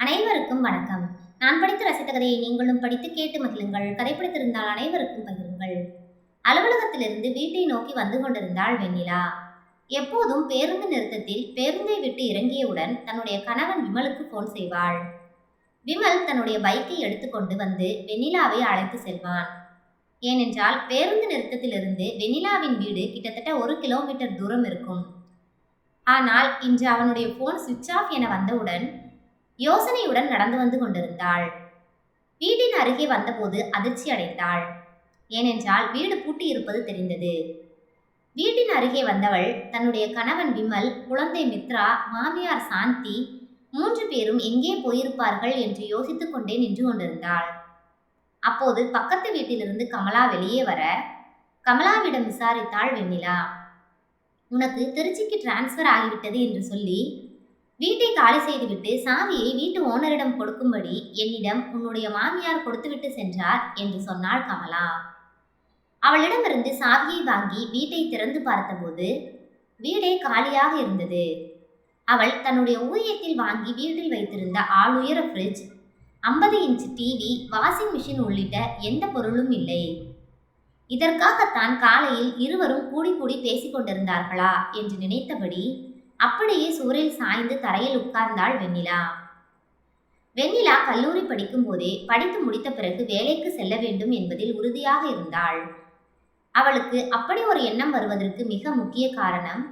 அனைவருக்கும் வணக்கம். நான் படித்து ரசித்த கதையை நீங்களும் படித்து கேட்டு மகிழுங்கள். கதை பிடித்திருந்தால் அனைவருக்கும் பகிருங்கள். அலுவலகத்திலிருந்து வீட்டை நோக்கி வந்து கொண்டிருந்தாள் வெண்ணிலா. எப்போதும் பேருந்து நிறுத்தத்தில் பேருந்தை விட்டு இறங்கியவுடன் தன்னுடைய கணவன் விமலுக்கு போன் செய்வாள். விமல் தன்னுடைய பைக்கை எடுத்துக்கொண்டு வந்து வெண்ணிலாவை அழைத்து செல்வான். ஏனென்றால் பேருந்து நிறுத்தத்திலிருந்து வெண்ணிலாவின் வீடு கிட்டத்தட்ட ஒரு கிலோமீட்டர் தூரம் இருக்கும். ஆனால் இன்று அவனுடைய போன் சுவிட்ச் ஆஃப் என வந்தவுடன் யோசனையுடன் நடந்து வந்து கொண்டிருந்தாள். வீட்டின் அருகே வந்தபோது அதிர்ச்சி அடைந்தாள். ஏனென்றால் வீடு பூட்டி இருப்பது தெரிந்தது. வீட்டின் அருகே வந்தவள் தன்னுடைய கணவன் விமல் குழந்தை மித்ரா மாமியார் சாந்தி மூன்று பேரும் எங்கே போயிருப்பார்கள் என்று யோசித்துக் கொண்டே நின்று கொண்டிருந்தாள். அப்போது பக்கத்து வீட்டிலிருந்து கமலா வெளியே வர கமலாவிடம் விசாரித்தாள் வெண்ணிலா. உனக்கு திருச்சிக்கு டிரான்ஸ்ஃபர் ஆகிவிட்டது என்று சொல்லி வீட்டை காலி செய்துவிட்டு சாவியை வீட்டு ஓனரிடம் கொடுக்கும்படி என்னிடம் உன்னுடைய மாமியார் கொடுத்துவிட்டு சென்றார் என்று சொன்னாள் கமலா. அவளிடமிருந்து சாவியை வாங்கி வீட்டை திறந்து பார்த்தபோது வீடே காலியாக இருந்தது. அவள் தன்னுடைய ஊதியத்தில் வாங்கி வீட்டில் வைத்திருந்த ஆளுயர ஃப்ரிட்ஜ் ஐம்பது இன்ச் டிவி வாஷிங் மிஷின் உள்ளிட்ட எந்த பொருளும் இல்லை. இதற்காகத்தான் காலையில் இருவரும் கூடி கூடி பேசிக் கொண்டிருந்தார்களா என்று நினைத்தபடி அப்படியே சுவரில் சாய்ந்து தரையில் உட்கார்ந்தாள் வெண்ணிலா. வெண்ணிலா கல்லூரி படிக்கும் போதே படித்து முடித்த பிறகு வேலைக்கு செல்ல வேண்டும் என்பதில் உறுதியாக இருந்தாள். அவளுக்கு அப்படி ஒரு எண்ணம் வருவதற்கு மிக முக்கிய காரணம்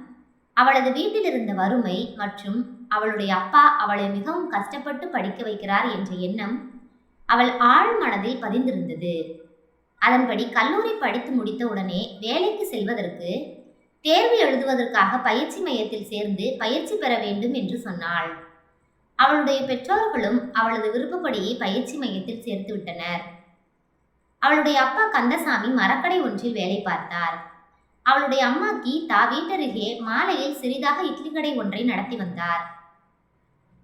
அவளது வீட்டில் இருந்த வறுமை மற்றும் அவளுடைய அப்பா அவளை மிகவும் கஷ்டப்பட்டு படிக்க வைக்கிறார் என்ற எண்ணம் அவள் ஆழ் மனதில் பதிந்திருந்தது. அதன்படி கல்லூரி படித்து முடித்த உடனே வேலைக்கு செல்வதற்கு தேர்வு எழுதுவதற்காக பயிற்சி மையத்தில் சேர்ந்து பயிற்சி பெற வேண்டும் என்று சொன்னாள். அவளுடைய பெற்றோர்களும் அவளது விருப்பப்படியே பயிற்சி மையத்தில் சேர்த்து விட்டனர். அவளுடைய அப்பா கந்தசாமி மரக்கடை ஒன்றில் வேலை பார்த்தார். அவளுடைய அம்மா கீதா வீட்டருகே மாலையில் சிறிதாக இட்லி கடை ஒன்றை நடத்தி வந்தார்.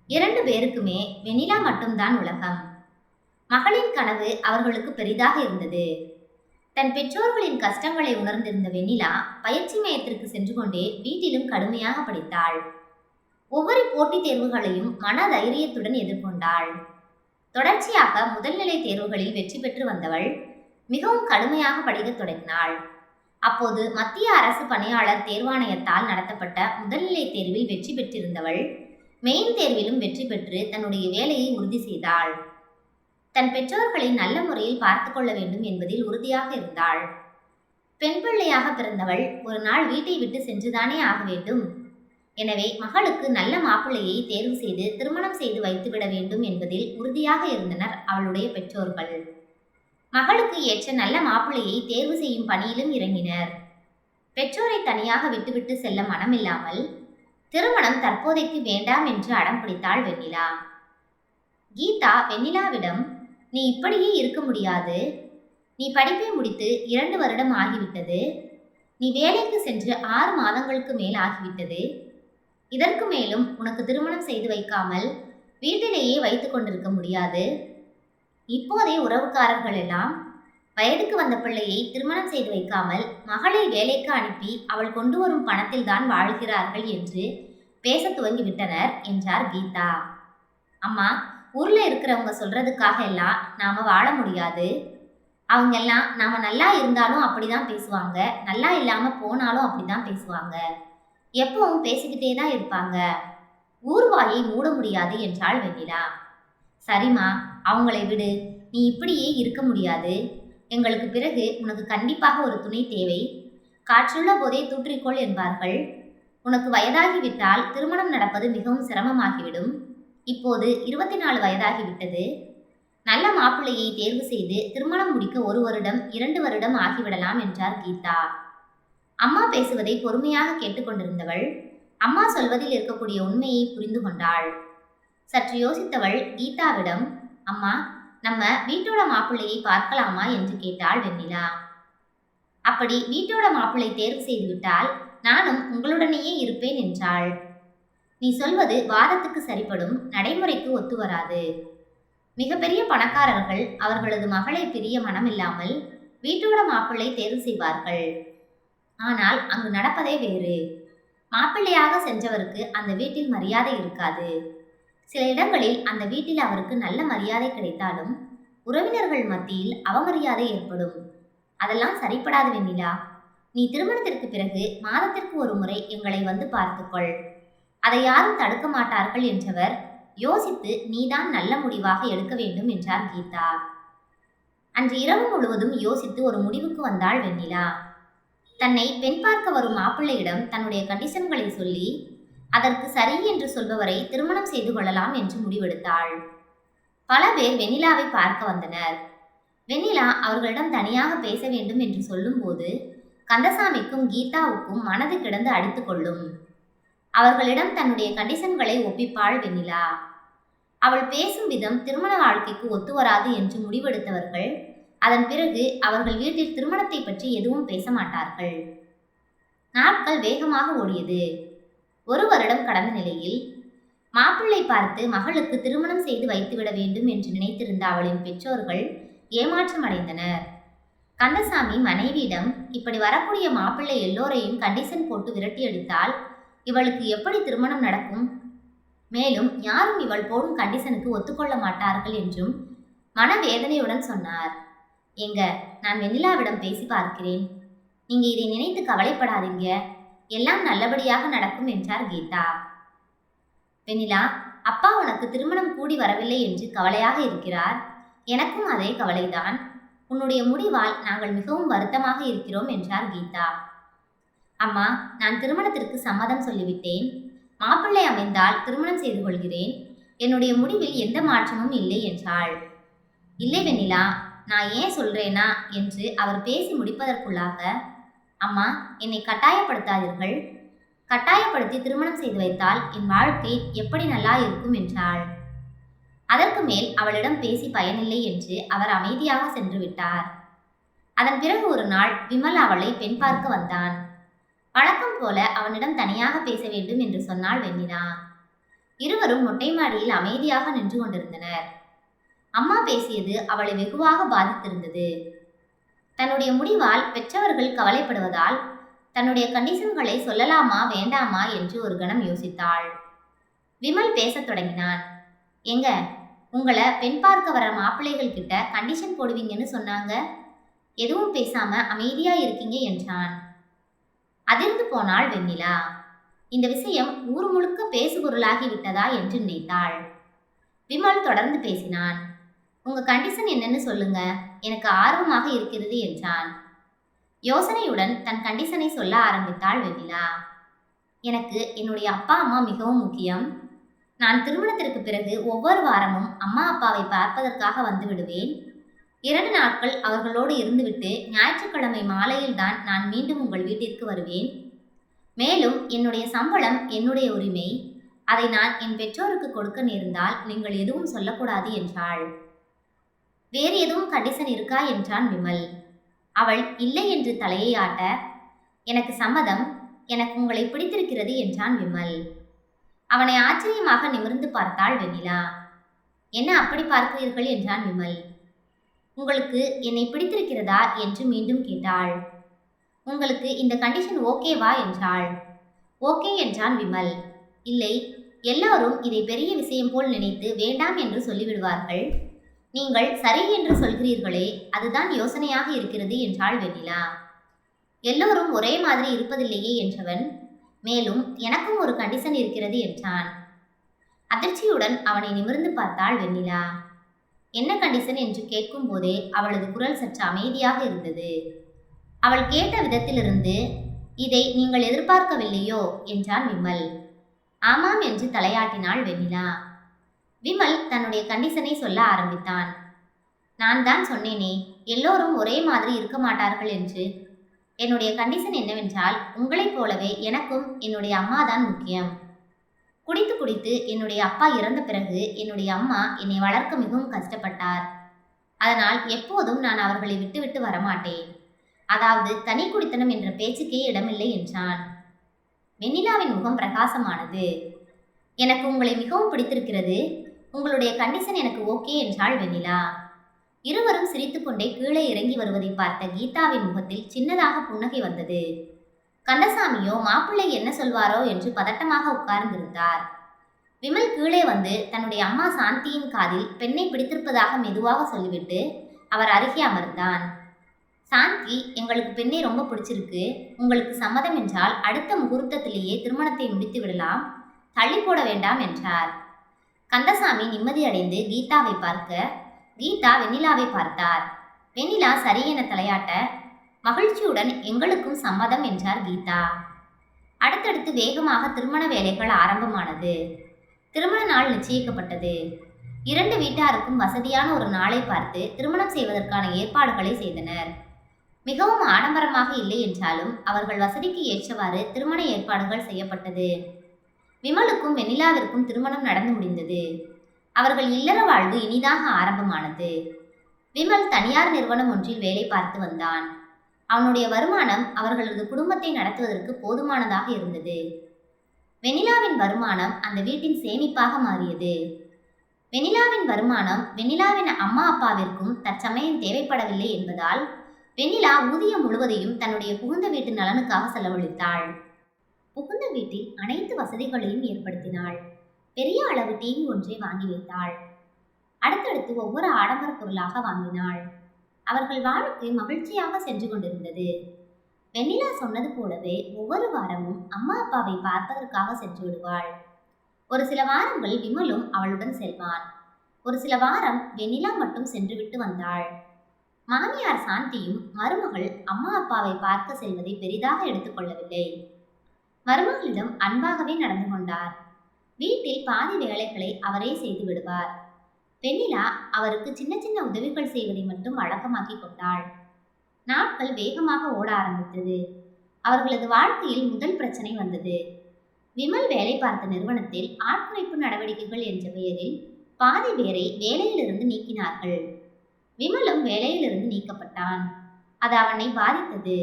இரண்டு பேருக்குமே வெனிலா மட்டும்தான் உலகம். மகளின் கனவு அவர்களுக்கு பெரிதாக இருந்தது. தன் பெற்றோர்களின் கஷ்டங்களை உணர்ந்திருந்த வெண்ணிலா பயிற்சி மையத்திற்கு சென்று கொண்டே வீட்டிலும் கடுமையாக படித்தாள். ஒவ்வொரு போட்டித் தேர்வுகளையும் மன தைரியத்துடன் எதிர்கொண்டாள். தொடர்ச்சியாக முதல்நிலை தேர்வுகளில் வெற்றி பெற்று வந்தவள் மிகவும் கடுமையாக படிக்கத் தொடங்கினாள். அப்போது மத்திய அரசு பணியாளர் தேர்வாணையத்தால் நடத்தப்பட்ட முதல்நிலை தேர்வில் வெற்றி பெற்றிருந்தவள் மெயின் தேர்விலும் வெற்றி பெற்று தன்னுடைய வேலையை உறுதி செய்தாள். தன் பெற்றோர்களை நல்ல முறையில் பார்த்து கொள்ள வேண்டும் என்பதில் உறுதியாக இருந்தாள். பெண் பிள்ளையாக பிறந்தவள் ஒரு நாள் வீட்டை விட்டு சென்றுதானே ஆக வேண்டும். எனவே மகளுக்கு நல்ல மாப்பிள்ளையை தேர்வு செய்து திருமணம் செய்து வைத்துவிட வேண்டும் என்பதில் உறுதியாக இருந்தனர் அவளுடைய பெற்றோர்கள். மகளுக்கு ஏற்ற நல்ல மாப்பிள்ளையை தேர்வு செய்யும் பணியிலும் இறங்கினர். பெற்றோரை தனியாக விட்டுவிட்டு செல்ல மனமில்லாமல் திருமணம் தற்போதைக்கு வேண்டாம் என்று அடம் பிடித்தாள் வெண்ணிலா. கீதா வெண்ணிலாவிடம் நீ இப்படியே இருக்க முடியாது. நீ படிப்பை முடித்து இரண்டு வருடம் ஆகிவிட்டது. நீ வேலைக்கு சென்று ஆறு மாதங்களுக்கு மேல் ஆகிவிட்டது. இதற்கு மேலும் உனக்கு திருமணம் செய்து வைக்காமல் வீட்டிலேயே வைத்து கொண்டிருக்க முடியாது. இப்போதே உறவுக்காரர்கள் எல்லாம் வயதுக்கு வந்த பிள்ளையை திருமணம் செய்து வைக்காமல் மகளை வேலைக்கு அனுப்பி அவள் கொண்டு வரும் பணத்தில் தான் வாழ்கிறார்கள் என்று பேச துவங்கி விட்டனர் என்றார் கீதா. அம்மா ஊர்ல இருக்கிறவங்க சொல்றதுக்காக எல்லாம் நாம வாழ முடியாது. அவங்க எல்லாம் நாம நல்லா இருந்தாலும் அப்படிதான் பேசுவாங்க. நல்லா இல்லாம போனாலும் அப்படிதான் பேசுவாங்க. எப்பவும் பேசிக்கிட்டே தான் இருப்பாங்க. ஊர்வாயை மூட முடியாது என்றாள் வெண்ணிலா. சரிம்மா அவங்களை விடு. நீ இப்படியே இருக்க முடியாது. எங்களுக்கு பிறகு உனக்கு கண்டிப்பாக ஒரு துணை தேவை. காற்றுள்ள போதே தூற்றிக்கொள் என்பார்கள். உனக்கு வயதாகிவிட்டால் திருமணம் நடப்பது மிகவும் சிரமமாகிவிடும். இப்போது இருபத்தி நாலு வயதாகிவிட்டது. நல்ல மாப்பிள்ளையை தேர்வு செய்து திருமணம் முடிக்க ஒரு வருடம் இரண்டு வருடம் ஆகிவிடலாம் என்றார் கீதா. அம்மா பேசுவதை பொறுமையாக கேட்டுக்கொண்டிருந்தவள் அம்மா சொல்வதில் இருக்கக்கூடிய உண்மையை புரிந்து கொண்டாள். சற்று யோசித்தவள் கீதாவிடம் அம்மா நம்ம வீட்டோட மாப்பிள்ளையை பார்க்கலாமா? என்று கேட்டாள் வெண்ணிலா. அப்படி வீட்டோட மாப்பிள்ளை தேர்வு செய்துவிட்டால் நானும் உங்களுடனேயே இருப்பேன் என்றாள். நீ சொல்வது வாதத்துக்கு சரிப்படும் நடைமுறைக்கு ஒத்து வராது. மிகப்பெரிய பணக்காரர்கள் அவர்களது மகளை பிரிய மனமில்லாமல் வீட்டோட மாப்பிள்ளை தேர்வு செய்வார்கள். ஆனால் அங்கு நடப்பதே வேறு. மாப்பிள்ளையாக சென்றவருக்கு அந்த வீட்டில் மரியாதை இருக்காது. சில இடங்களில் அந்த வீட்டில் அவருக்கு நல்ல மரியாதை கிடைத்தாலும் உறவினர்கள் மத்தியில் அவமரியாதை ஏற்படும். அதெல்லாம் சரிப்படாது வெண்ணிலா. நீ திருமணத்திற்கு பிறகு மாதத்திற்கு ஒரு முறை எங்களை வந்து பார்த்துக்கொள். அதை யாரும் தடுக்க மாட்டார்கள் என்றவர் யோசித்து நீதான் நல்ல முடிவாக எடுக்க வேண்டும் என்றார் கீதா. அன்று இரவு முழுவதும் யோசித்து ஒரு முடிவுக்கு வந்தாள் வெண்ணிலா. தன்னை பெண் பார்க்க வரும் மாப்பிள்ளையிடம் தன்னுடைய கண்டிஷன்களை சொல்லி அதற்கு சரி என்று சொல்பவரை திருமணம் செய்து கொள்ளலாம் என்று முடிவெடுத்தாள். பல பேர் வெண்ணிலாவை பார்க்க வந்தனர். வெண்ணிலா அவர்களிடம் தனியாக பேச வேண்டும் என்று சொல்லும்போது கந்தசாமிக்கும் கீதாவுக்கும் மனது கிடந்து அடித்துக் கொள்ளும் அவர்களிடம் தன்னுடைய கண்டிஷன்களை ஒப்பிப்பாள் வெண்ணிலா. அவள் பேசும் விதம் திருமண வாழ்க்கைக்கு ஒத்துவராது என்று முடிவெடுத்தவர்கள் அதன் பிறகு அவர்கள் வீட்டில் திருமணத்தை பற்றி எதுவும் பேச மாட்டார்கள். நாட்கள் வேகமாக ஓடியது. ஒரு வருடம் கடந்த நிலையில் மாப்பிள்ளை பார்த்து மகளுக்கு திருமணம் செய்து வைத்துவிட வேண்டும் என்று நினைத்திருந்த அவளின் பெற்றோர்கள் ஏமாற்றம் அடைந்தனர். கந்தசாமி மனைவியிடம் இப்படி வரக்கூடிய மாப்பிள்ளை எல்லோரையும் கண்டிஷன் போட்டு விரட்டி அடித்தால் இவளுக்கு எப்படி திருமணம் நடக்கும்? மேலும் யாரும் இவள் போடும் கண்டிஷனுக்கு ஒத்துக்கொள்ள மாட்டார்கள் என்றும் மனவேதனையுடன் சொன்னார். எங்க நான் வெண்ணிலாவிடம் பேசி பார்க்கிறேன். நீங்க இதை நினைத்து கவலைப்படாதீங்க. எல்லாம் நல்லபடியாக நடக்கும் என்றார் கீதா. வெண்ணிலா அப்பா உனக்கு திருமணம் கூடி வரவில்லை என்று கவலையாக இருக்கிறார். எனக்கும் அதே கவலைதான். உன்னுடைய முடிவால் நாங்கள் மிகவும் வருத்தமாக இருக்கிறோம் என்றார் கீதா. அம்மா நான் திருமணத்திற்கு சம்மதம் சொல்லிவிட்டேன். மாப்பிள்ளை அமைந்தால் திருமணம் செய்து கொள்கிறேன். என்னுடைய முடிவில் எந்த மாற்றமும் இல்லை என்றாள். இல்லை வெண்ணிலா நான் ஏன் சொல்றேனா என்று அவர் பேசி முடிப்பதற்குள்ளாக அம்மா என்னை கட்டாயப்படுத்தாதீர்கள். கட்டாயப்படுத்தி திருமணம் செய்து வைத்தால் என் வாழ்க்கை எப்படி நல்லா இருக்கும் என்றாள். அதற்கு மேல் அவளிடம் பேசி பயனில்லை என்று அவர் அமைதியாக சென்று விட்டார். அதன் பிறகு ஒரு நாள் விமல் அவளை பெண் பார்க்க வந்தான். வழக்கம் போல அவனிடம் தனியாக பேச வேண்டும் என்று சொன்னாள் வெண்ணிலா. இருவரும் மொட்டை மாடியில் அமைதியாக நின்று கொண்டிருந்தனர். அம்மா பேசியது அவளை வெகுவாக பாதித்திருந்தது. தன்னுடைய முடிவால் பெற்றவர்கள் கவலைப்படுவதால் தன்னுடைய கண்டிஷன்களை சொல்லலாமா வேண்டாமா என்று ஒரு கணம் யோசித்தாள். விமல் பேசத் தொடங்கினான். எங்க உங்களை பெண் பார்க்க வர மாப்பிள்ளைகள் கிட்ட கண்டிஷன் போடுவீங்கன்னு சொன்னாங்க? எதுவும் பேசாம அமைதியா இருக்கீங்க என்றான். அதிர்ந்து போனாள் வெண்ணிலா. இந்த விஷயம் ஊர் முழுக்க பேசுபொருளாகி விட்டதா என்று நினைத்தாள். விமல் தொடர்ந்து பேசினான். உங்க கண்டிஷன் என்னன்னு சொல்லுங்க. எனக்கு ஆர்வமாக இருக்கிறது என்றான். யோசனையுடன் தன் கண்டிஷனை சொல்ல ஆரம்பித்தாள் வெண்ணிலா. எனக்கு என்னுடைய அப்பா அம்மா மிகவும் முக்கியம். நான் திருமணத்திற்கு பிறகு ஒவ்வொரு வாரமும் அம்மா அப்பாவை பார்ப்பதற்காக வந்து விடுவேன். இரண்டு நாட்கள் அவர்களோடு இருந்துவிட்டு ஞாயிற்றுக்கிழமை மாலையில் தான் நான் மீண்டும் உங்கள் வீட்டிற்கு வருவேன். மேலும் என்னுடைய சம்பளம் என்னுடைய உரிமை அதை நான் என் பெற்றோருக்கு கொடுக்க நேர்ந்தால் நீங்கள் எதுவும் சொல்லக்கூடாது என்றாள். வேறு எதுவும் கண்டிஷன் இருக்கா என்றான் விமல். அவள் இல்லை என்று தலையை ஆட்ட எனக்கு சம்மதம் எனக்கு உங்களை பிடித்திருக்கிறது என்றான் விமல். அவனை ஆச்சரியமாக நிமிர்ந்து பார்த்தாள் வெண்ணிலா. என்ன அப்படி பார்க்கிறீர்கள்? என்றான் விமல். உங்களுக்கு என்னை பிடித்திருக்கிறதா என்று மீண்டும் கேட்டாள். உங்களுக்கு இந்த கண்டிஷன் ஓகேவா என்றாள். ஓகே என்றான் விமல். இல்லை எல்லாரும் இதை பெரிய விஷயம் போல் நினைத்து வேண்டாம் என்று சொல்லிவிடுவார்கள். நீங்கள் சரி என்று சொல்கிறீர்களே அதுதான் யோசனையாக இருக்கிறது என்றாள் வெண்ணிலா. எல்லோரும் ஒரே மாதிரி இருப்பதில்லையே என்றவன் மேலும் எனக்கும் ஒரு கண்டிஷன் இருக்கிறது என்றான். அதிர்ச்சியுடன் அவனை நிமிர்ந்து பார்த்தாள் வெண்ணிலா. என்ன கண்டிஷன் என்று கேட்கும் போதே அவளது குரல் சற்று அமைதியாக இருந்தது. அவள் கேட்ட விதத்திலிருந்து இதை நீங்கள் எதிர்பார்க்கவில்லையோ? என்றான் விமல். ஆமாம் என்று தலையாட்டினாள் வெண்ணிலா. விமல் தன்னுடைய கண்டிஷனை சொல்ல ஆரம்பித்தான். நான் தான் சொன்னேனே எல்லோரும் ஒரே மாதிரி இருக்க மாட்டார்கள் என்று. என்னுடைய கண்டிஷன் என்னவென்றால் உங்களைப் போலவே எனக்கும் என்னுடைய அம்மா தான் முக்கியம். குடித்து குடித்து என்னுடைய அப்பா இறந்த பிறகு என்னுடைய அம்மா என்னை வளர்க்க மிகவும் கஷ்டப்பட்டார். அதனால் எப்போதும் நான் அவர்களை விட்டுவிட்டு வரமாட்டேன். அதாவது தனி குடித்தனம் என்ற பேச்சுக்கே இடமில்லை என்றான். வெண்ணிலாவின் முகம் பிரகாசமானது. எனக்கு உங்களை மிகவும் பிடித்திருக்கிறது. உங்களுடைய கண்டிஷன் எனக்கு ஓகே என்றாள் வெண்ணிலா. இருவரும் சிரித்துக்கொண்டே கீழே இறங்கி வருவதை பார்த்த கீதாவின் முகத்தில் சின்னதாக புன்னகை வந்தது. கந்தசாமியோ மாப்பிள்ளை என்ன சொல்வாரோ என்று பதட்டமாக உட்கார்ந்திருந்தார். விமல் கீழே வந்து தன்னுடைய அம்மா சாந்தியின் காதில் பெண்ணை பிடித்திருப்பதாக மெதுவாக சொல்லிவிட்டு அவர் அருகே அமர்ந்தான். சாந்தி எங்களுக்கு பெண்ணை ரொம்ப பிடிச்சிருக்கு. உங்களுக்கு சம்மதம் என்றால் அடுத்த முகூர்த்தத்திலேயே திருமணத்தை முடித்து விடலாம். தள்ளி போட வேண்டாம் என்றார். கந்தசாமி நிம்மதியடைந்து கீதாவை பார்க்க கீதா வெண்ணிலாவை பார்த்தார். வெண்ணிலா சரி என தலையாட்ட மகிழ்ச்சியுடன் எங்களுக்கும் சம்மதம் என்றார் கீதா. அடுத்தடுத்து வேகமாக திருமண வேலைகள் ஆரம்பமானது. திருமண நாள் நிச்சயிக்கப்பட்டது. இரண்டு வீட்டாருக்கும் வசதியான ஒரு நாளை பார்த்து திருமணம் செய்வதற்கான ஏற்பாடுகளை செய்தனர். மிகவும் ஆடம்பரமாக இல்லை என்றாலும் அவர்கள் வசதிக்கு ஏற்றவாறு திருமண ஏற்பாடுகள் செய்யப்பட்டது. விமலுக்கும் வெண்ணிலாவிற்கும் திருமணம் நடந்து முடிந்தது. அவர்கள் இல்லற வாழ்வு இனிதாக ஆரம்பமானது. விமல் தனியார் நிறுவனம் ஒன்றில் வேலை பார்த்து வந்தான். அவனுடைய வருமானம் அவர்களது குடும்பத்தை நடத்துவதற்கு போதுமானதாக இருந்தது. வெனிலாவின் வருமானம் அந்த வீட்டின் சேமிப்பாக மாறியது. வெனிலாவின் வருமானம் வெண்ணிலாவின் அம்மா அப்பாவிற்கும் தற்சமயம் தேவைப்படவில்லை என்பதால் வெண்ணிலா ஊதியம் முழுவதையும் தன்னுடைய புகுந்த வீட்டு நலனுக்காக செலவழித்தாள். புகுந்த வீட்டில் அனைத்து வசதிகளையும் ஏற்படுத்தினாள். பெரிய அளவு டிவி ஒன்றை வாங்கி வைத்தாள். அடுத்தடுத்து ஒவ்வொரு ஆடம்பர பொருளாக வாங்கினாள். அவர்கள் வாழ்க்கை மகிழ்ச்சியாக சென்று கொண்டிருந்தது. வெண்ணிலா சொன்னது போலவே ஒவ்வொரு வாரமும் அம்மா அப்பாவை பார்ப்பதற்காக சென்று விடுவாள். ஒரு சில வாரங்கள் விமலும் அவளுடன் செல்வான். ஒரு சில வாரம் வெண்ணிலா மட்டும் சென்றுவிட்டு வந்தாள். மாமியார் சாந்தியும் மருமகள் அம்மா அப்பாவை பார்க்க செல்வதை பெரிதாக எடுத்துக்கொள்ளவில்லை மருமகளிடம் அன்பாகவே நடந்து கொண்டார். வீட்டில் பாதி வேலைகளை அவரே செய்து விடுவார். வெண்ணிலா அவருக்கு சின்ன சின்ன உதவிகள் செய்வதை மட்டும் வழக்கமாக்கி கொண்டாள். நாட்கள் வேகமாக ஓட ஆரம்பித்தது. அவர்களது வாழ்க்கையில் முதல் பிரச்சனை வந்தது. விமல் வேலை பார்த்த நிறுவனத்தில் ஆட்குறைப்பு நடவடிக்கைகள் என்ற பெயரில் பாதி பேரை வேலையிலிருந்து நீக்கினார்கள். விமலும் வேலையிலிருந்து நீக்கப்பட்டான். அது அவனை பாதித்தது.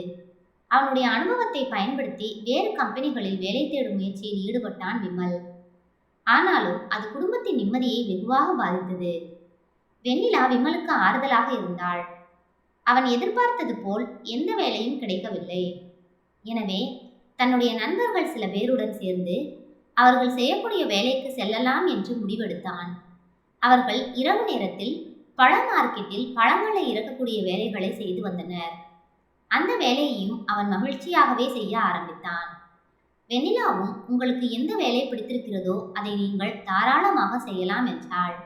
அவனுடைய அனுபவத்தை பயன்படுத்தி வேறு கம்பெனிகளில் வேலை தேடும் முயற்சியில் ஈடுபட்டான் விமல். ஆனாலும் அது குடும்பத்தின் நிம்மதியை வெகுவாக பாதித்தது. வெண்ணிலா விமலுக்கு ஆறுதலாக இருந்தாள். அவன் எதிர்பார்த்தது போல் எந்த வேலையும் கிடைக்கவில்லை. எனவே தன்னுடைய நண்பர்கள் சில பேருடன் சேர்ந்து அவர்கள் செய்யக்கூடிய வேலைக்கு செல்லலாம் என்று முடிவெடுத்தான். அவர்கள் இரவு நேரத்தில் பழ மார்க்கெட்டில் பழங்களை இறக்கக்கூடிய வேலைகளை செய்து வந்தனர். அந்த வேலையையும் அவன் மகிழ்ச்சியாகவே செய்ய ஆரம்பித்தான். வெண்ணிலாவும் உங்களுக்கு எந்த வேலை பிடித்திருக்கிறதோ அதை நீங்கள் தாராளமாக செய்யலாம் என்றாள்.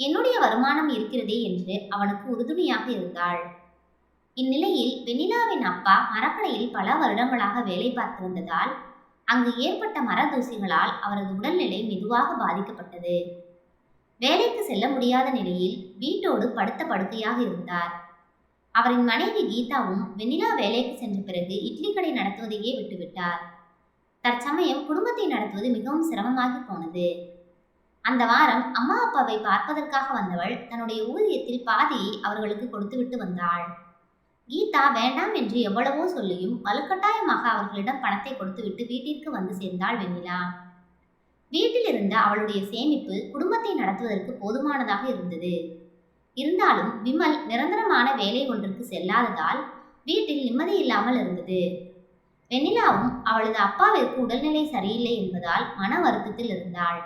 என்னுடைய வருமானம் இருக்கிறதே என்று அவனுக்கு உறுதுணையாக இருந்தாள். இந்நிலையில் வெண்ணிலாவின் அப்பா மரக்கடையில் பல வருடங்களாக வேலை பார்த்து வந்ததால் அங்கு ஏற்பட்ட மர தூசிகளால் அவரது உடல்நிலை மெதுவாக பாதிக்கப்பட்டது. வேலைக்கு செல்ல முடியாத நிலையில் வீட்டோடு படுத்த படுக்கையாக இருந்தார். அவரின் மனைவி கீதாவும் வெண்ணிலா வேலைக்கு சென்ற பிறகு இட்லி கடை நடத்துவதையே விட்டுவிட்டார். தற்சமயம் குடும்பத்தை நடத்துவது மிகவும் சிரமமாகி போனது. அந்த வாரம் அம்மா அப்பாவை பார்ப்பதற்காக வந்தவள் தன்னுடைய ஊதியத்தில் பாதியை அவர்களுக்கு கொடுத்துவிட்டு வந்தாள். கீதா வேண்டாம் என்று எவ்வளவோ சொல்லியும் வலுக்கட்டாயமாக அவர்களிடம் பணத்தை கொடுத்துவிட்டு வீட்டிற்கு வந்து சேர்ந்தாள் வெண்ணிலா. வீட்டில் இருந்த அவளுடைய சேமிப்பு குடும்பத்தை நடத்துவதற்கு போதுமானதாக இருந்தது. இருந்தாலும் விமல் நிரந்தரமான வேலை ஒன்றுக்கு செல்லாததால் வீட்டில் நிம்மதி இல்லாமல் இருந்தது. வெண்ணிலாவும் அவளது அப்பாவிற்கு உடல்நிலை சரியில்லை என்பதால் மன வருத்தத்தில் இருந்தாள்.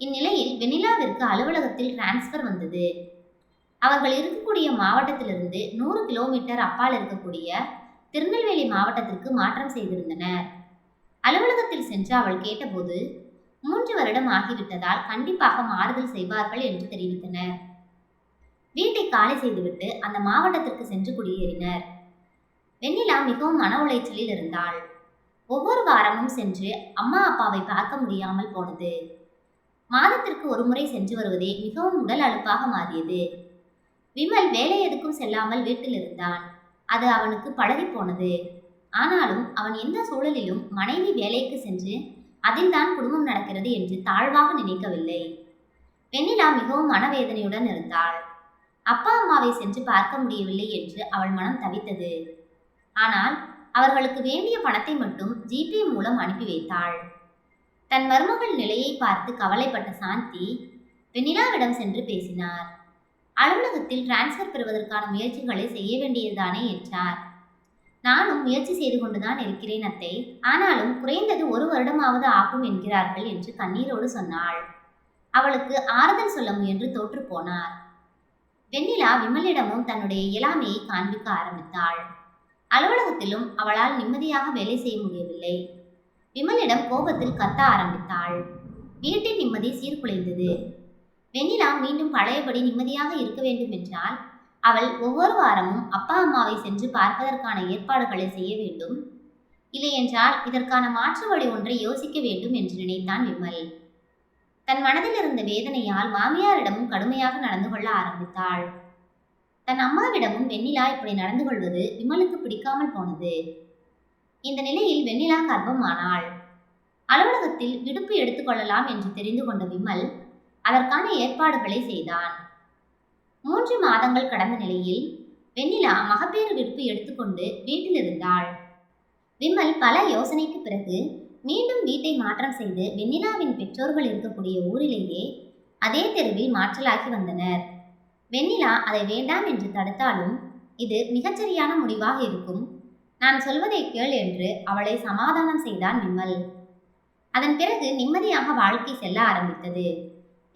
இந்நிலையில் வெண்ணிலாவிற்கு அலுவலகத்தில் டிரான்ஸ்பர் வந்தது. அவர்கள் இருக்கக்கூடிய மாவட்டத்திலிருந்து நூறு கிலோமீட்டர் அப்பால் இருக்கக்கூடிய திருநெல்வேலி மாவட்டத்திற்கு மாற்றம் செய்திருந்தனர். அலுவலகத்தில் சென்று அவள் கேட்டபோது மூன்று வருடம் ஆகிவிட்டதால் கண்டிப்பாக மாறுதல் செய்வார்கள் என்று தெரிவித்தனர். வீட்டை காலி செய்துவிட்டு அந்த மாவட்டத்திற்கு சென்று குடியேறினர். வெண்ணிலா மிகவும் மன உளைச்சலில் இருந்தாள். ஒவ்வொரு வாரமும் சென்று அம்மா அப்பாவை பார்க்க முடியாமல் போனது. மாதத்திற்கு ஒரு முறை சென்று வருவதே மிகவும் உடல் அழுப்பாக மாறியது. விமல் வேலை எதுக்கும் செல்லாமல் வீட்டில் இருந்தான். அது அவனுக்கு பழகி போனது. ஆனாலும் அவன் எந்த சூழலிலும் மனைவி வேலைக்கு சென்று அதில்தான் குடும்பம் நடக்கிறது என்று தாழ்வாக நினைக்கவில்லை. வெண்ணிலா மிகவும் மனவேதனையுடன் இருந்தாள். அப்பா அம்மாவை சென்று பார்க்க முடியவில்லை என்று அவள் மனம் தவித்தது. ஆனால் அவர்களுக்கு வேண்டிய பணத்தை மட்டும் ஜிபே மூலம் அனுப்பி வைத்தாள். தன் மருமகள் நிலையை பார்த்து கவலைப்பட்ட சாந்தி வெண்ணிலாவிடம் சென்று பேசினார். அலுவலகத்தில் டிரான்ஸ்ஃபர் பெறுவதற்கான முயற்சிகளை செய்ய வேண்டியதுதானே என்றார். நானும் முயற்சி செய்து கொண்டுதான் இருக்கிறேன் அத்தை. ஆனாலும் குறைந்தது ஒரு வருடமாவது ஆகும் என்கிறார்கள் என்று கண்ணீரோடு சொன்னாள். அவளுக்கு ஆறுதல் சொல்ல முயன்று தோற்று போனார். வெண்ணிலா விமலிடமும் தன்னுடைய இயலாமையை காண்பிக்க ஆரம்பித்தாள். அலுவலகத்திலும் அவளால் நிம்மதியாக வேலை செய்ய முடியவில்லை. விமலிடம் கோபத்தில் கத்த ஆரம்பித்தாள். வீட்டின் நிம்மதி சீர்குலைந்தது. வெண்ணிலா மீண்டும் பழையபடி நிம்மதியாக இருக்க வேண்டும் என்றால் அவள் ஒவ்வொரு வாரமும் அப்பா அம்மாவை சென்று பார்ப்பதற்கான ஏற்பாடுகளை செய்ய வேண்டும். இல்லையென்றால் இதற்கான மாற்று வழி ஒன்றை யோசிக்க வேண்டும் என்று நினைத்தான் விமல். தன் மனதில் இருந்த வேதனையால் மாமியாரிடமும் கடுமையாக நடந்து கொள்ள ஆரம்பித்தாள். தன் அம்மாவிடமும் வெண்ணிலா இப்படி நடந்து கொள்வது விமலுக்கு பிடிக்காமல் போனது. இந்த நிலையில் வெண்ணிலா கர்ப்பமானாள். அலுவலகத்தில் விடுப்பு எடுத்துக்கொள்ளலாம் என்று தெரிந்து கொண்ட விமல் அதற்கான ஏற்பாடுகளை செய்தான். மூன்று மாதங்கள் கடந்த நிலையில் வெண்ணிலா மகப்பேறு விடுப்பு எடுத்துக்கொண்டு வீட்டில் இருந்தாள். விமல் பல யோசனைக்கு பிறகு மீண்டும் வீட்டை மாற்றம் செய்து வெண்ணிலாவின் பெற்றோர்கள் இருக்கக்கூடிய ஊரிலேயே அதே தெருவில் மாற்றலாகி வந்தனர். வெண்ணிலா அதை வேண்டாம் என்று தடுத்தாலும் இது மிகச்சரியான முடிவாக இருக்கும். நான் சொல்வதை கேள் என்று அவளை சமாதானம் செய்தான் விமல் அதன் பிறகு நிம்மதியாக வாழ்க்கை செல்ல ஆரம்பித்தது.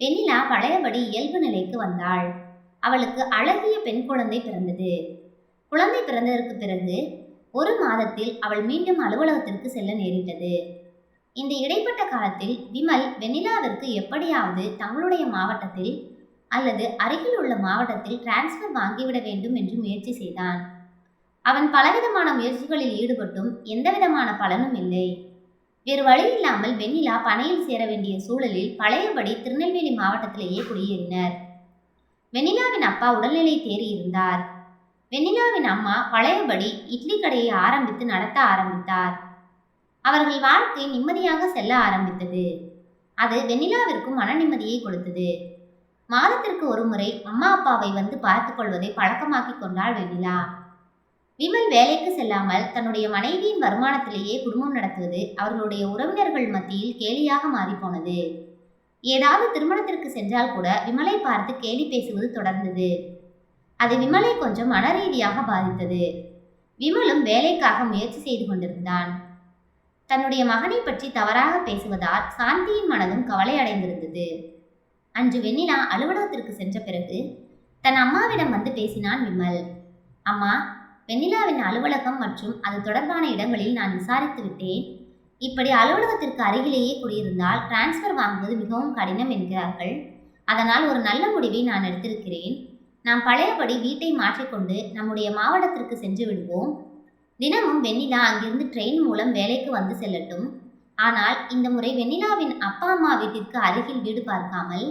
வெண்ணிலா பழையபடி இயல்பு நிலைக்கு வந்தாள். அவளுக்கு அழகிய பெண் குழந்தை பிறந்தது. குழந்தை பிறந்ததற்கு பிறகு ஒரு மாதத்தில் அவள் மீண்டும் அலுவலகத்திற்கு செல்ல நேரிட்டது. இந்த இடைப்பட்ட காலத்தில் விமல் வெண்ணிலாவிற்கு எப்படியாவது தங்களுடைய மாவட்டத்தில் அல்லது அருகில் உள்ள மாவட்டத்தில் டிரான்ஸ்ஃபர் வாங்கிவிட வேண்டும் என்று முயற்சி செய்தான். அவன் பலவிதமான முயற்சிகளில் ஈடுபட்டும் எந்தவிதமான பலனும் இல்லை. வேறு வழி இல்லாமல் வெண்ணிலா பனையில் சேர வேண்டிய சூழலில் பழையபடி திருநெல்வேலி மாவட்டத்திலேயே குடியேறினர். வெண்ணிலாவின் அப்பா உடல்நிலை தேறி இருந்தார். வெண்ணிலாவின் அம்மா பழையபடி இட்லி கடையை ஆரம்பித்து நடத்த ஆரம்பித்தார். அவர்கள் வாழ்க்கை நிம்மதியாக செல்ல ஆரம்பித்தது. அது வெண்ணிலாவிற்கும் மன நிம்மதியை கொடுத்தது. மாதத்திற்கு ஒரு முறை அம்மா அப்பாவை வந்து பார்த்து கொள்வதை பழக்கமாக்கி கொண்டாள் வெண்ணிலா. விமல் வேலைக்கு செல்லாமல் தன்னுடைய மனைவியின் வருமானத்திலேயே குடும்பம் நடத்துவது அவர்களுடைய உறவினர்கள் மத்தியில் கேலியாக மாறிப்போனது. ஏதாவது திருமணத்திற்கு சென்றால் கூட விமலை பார்த்து கேலி பேசுவது தொடர்ந்தது. அது விமலை கொஞ்சம் மனரீதியாக பாதித்தது. விமலும் வேலைக்காக முயற்சி செய்து கொண்டிருந்தான். தன்னுடைய மகனை பற்றி தவறாக பேசுவதால் சாந்தியின் மனதும் கவலை அடைந்திருந்தது. அன்று வெண்ணிலா அலுவலகத்திற்கு சென்ற பிறகு தன் அம்மாவிடம் வந்து பேசினான் விமல். அம்மா வெண்ணிலாவின் அலுவலகம் மற்றும் அது தொடர்பான இடங்களில் நான் விசாரித்து விட்டேன். இப்படி அலுவலகத்திற்கு அருகிலேயே குடியிருந்தால் டிரான்ஸ்ஃபர் வாங்குவது மிகவும் கடினம் என்கிறார்கள். அதனால் ஒரு நல்ல முடிவை நான் எடுத்திருக்கிறேன். நாம் பழையபடி வீட்டை மாற்றிக்கொண்டு நம்முடைய மாவட்டத்திற்கு சென்று விடுவோம். தினமும் வெண்ணிலா அங்கிருந்து ட்ரெயின் மூலம் வேலைக்கு வந்து செல்லட்டும். ஆனால் இந்த முறை வெண்ணிலாவின் அப்பா அம்மா வீட்டிற்கு அருகில் வீடு பார்க்காமல்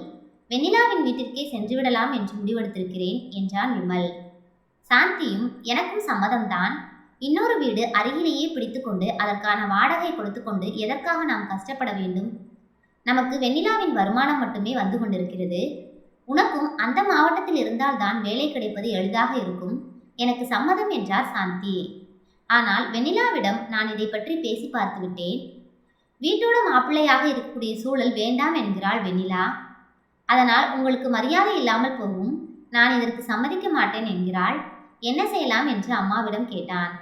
வெண்ணிலாவின் வீட்டிற்கே சென்று விடலாம் என்று முடிவெடுத்திருக்கிறேன் என்றான் விமல். சாந்தியும் எனக்கும் சம்மதம்தான். இன்னொரு வீடு அருகிலேயே பிடித்துக்கொண்டு அதற்கான வாடகை கொடுத்துக்கொண்டு எதற்காக நாம் கஷ்டப்பட வேண்டும்? நமக்கு வெண்ணிலாவின் வருமானம் மட்டுமே வந்து கொண்டிருக்கிறது. உனக்கும் அந்த மாவட்டத்தில் இருந்தால்தான் வேலை கிடைப்பது எளிதாக இருக்கும். எனக்கு சம்மதம் என்றார் சாந்தி. ஆனால் வெண்ணிலாவிடம் நான் இதை பற்றி பேசி பார்த்து விட்டேன் வீட்டோட மாப்பிள்ளையாக இருக்கக்கூடிய சூழல் வேண்டாம் என்கிறாள் வெண்ணிலா. அதனால் உங்களுக்கு மரியாதை இல்லாமல் போகும். நான் இதற்கு சம்மதிக்க மாட்டேன் என்கிறாள். என்ன செய்யலாம் என்று அம்மாவிடம் கேட்டான்.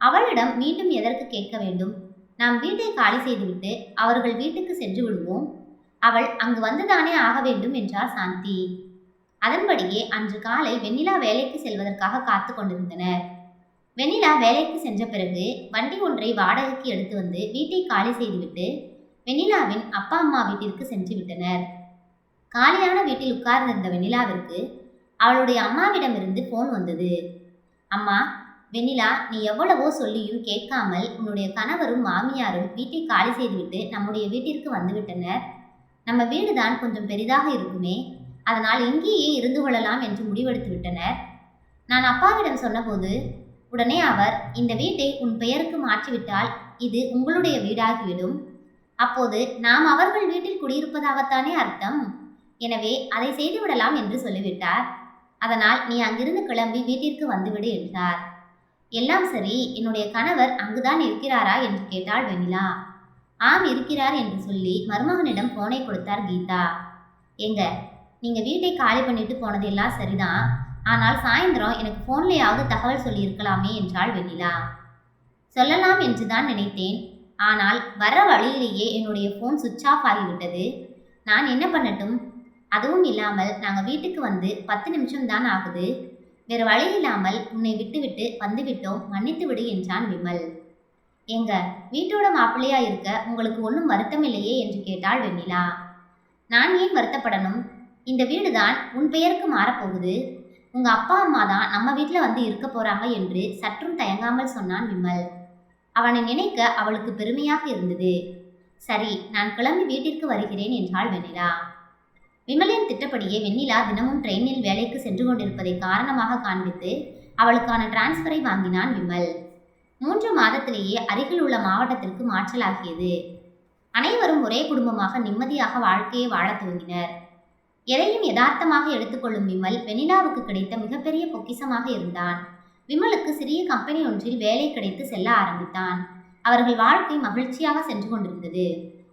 அவளிடம் மீண்டும் எதற்கு கேட்க வேண்டும்? நாம் வீட்டை காலி செய்துவிட்டு அவர்கள் வீட்டுக்கு சென்று விடுவோம். அவள் அங்கு வந்துதானே ஆக வேண்டும் என்றார் சாந்தி. அதன்படியே அன்று காலை வெண்ணிலா வேலைக்கு செல்வதற்காக காத்து கொண்டிருந்தனர். வெண்ணிலா வேலைக்கு சென்ற பிறகு வண்டி ஒன்றை வாடகைக்கு எடுத்து வந்து வீட்டை காலி செய்துவிட்டு வெண்ணிலாவின் அப்பா அம்மா வீட்டிற்கு சென்று விட்டனர். காலியான வீட்டில் உட்கார்ந்திருந்த வெண்ணிலாவிற்கு அவளுடைய அம்மாவிடமிருந்து ஃபோன் வந்தது. அம்மா வெண்ணிலா நீ எவ்வளவோ சொல்லியும் கேட்காமல் உன்னுடைய கணவரும் மாமியாரும் வீட்டை காலி செய்துவிட்டு நம்முடைய வீட்டிற்கு வந்துவிட்டனர் நம்ம வீடு தான் கொஞ்சம் பெரிதாக இருக்குமே அதனால் இங்கேயே இருந்து கொள்ளலாம் என்று முடிவெடுத்து விட்டனர். நான் அப்பாவிடம் சொன்னபோது உடனே அவர் இந்த வீட்டை உன் பெயருக்கு மாற்றிவிட்டால் இது உங்களுடைய வீடாகிவிடும். அப்போது நாம் அவர்கள் வீட்டில் குடியிருப்பதாகத்தானே அர்த்தம்? எனவே அதை செய்துவிடலாம் என்று சொல்லிவிட்டார். அதனால் நீ அங்கிருந்து கிளம்பி வீட்டிற்கு வந்துவிடு என்றார். எல்லாம் சரி என்னுடைய கணவர் அங்குதான் இருக்கிறாரா என்று கேட்டாள் வெண்ணிலா. ஆம் இருக்கிறார் என்று சொல்லி மருமகனிடம் போனை கொடுத்தார் கீதா. எங்க நீங்க வீட்டை காலி பண்ணிட்டு போனதெல்லாம் சரிதான். ஆனால் சாயந்தரம் எனக்கு ஃபோன்லேயாவது தகவல் சொல்லியிருக்கலாமே என்றாள் வெண்ணிலா. சொல்லலாம் என்றுதான் நினைத்தேன். ஆனால் வர வழியிலேயே என்னுடைய ஃபோன் சுவிட்ச் ஆஃப் ஆகிவிட்டது. நான் என்ன பண்ணட்டும்? அதுவும் இல்லாமல் நாங்கள் வீட்டுக்கு வந்து பத்து நிமிஷம் தான் ஆகுது. வேறு வழி இல்லாமல் உன்னை விட்டுவிட்டு வந்துவிட்டோம். மன்னித்து விடு என்றான் விமல். எங்க? வீட்டோட மாப்பிள்ளையா இருக்க உங்களுக்கு ஒன்றும் வருத்தம் இல்லையே என்று கேட்டாள் வெண்ணிலா. நான் ஏன் வருத்தப்படணும்? இந்த வீடு தான் உன் பெயருக்கு மாறப்போகுது. உங்க அப்பா அம்மா தான் நம்ம வீட்டில் வந்து இருக்க போறாங்க என்று சற்றும் தயங்காமல் சொன்னான் விமல். அவனை நினைக்க அவளுக்கு பெருமையாக இருந்தது. சரி நான் கிளம்பி வீட்டிற்கு வருகிறேன் என்றாள் வெண்ணிலா. விமலின் திட்டப்படியே வெண்ணிலா தினமும் ட்ரெயினில் வேலைக்கு சென்று கொண்டிருப்பதை காரணமாக காண்பித்து அவளுக்கான டிரான்ஸ்ஃபரை வாங்கினான் விமல். மூன்று மாதத்திலேயே அருகில் உள்ள மாவட்டத்திற்கு மாற்றலாகியது. அனைவரும் ஒரே குடும்பமாக நிம்மதியாக வாழ்க்கையை வாழத் துவங்கினர். எதையும் யதார்த்தமாக எடுத்துக்கொள்ளும் விமல் வெண்ணிலாவுக்கு கிடைத்த மிகப்பெரிய பொக்கிஷமாக இருந்தான். விமலுக்கு சிறிய கம்பெனி ஒன்றில் வேலை கிடைத்து செல்ல ஆரம்பித்தான். அவர்கள் வாழ்க்கை மகிழ்ச்சியாக சென்று கொண்டிருந்தது.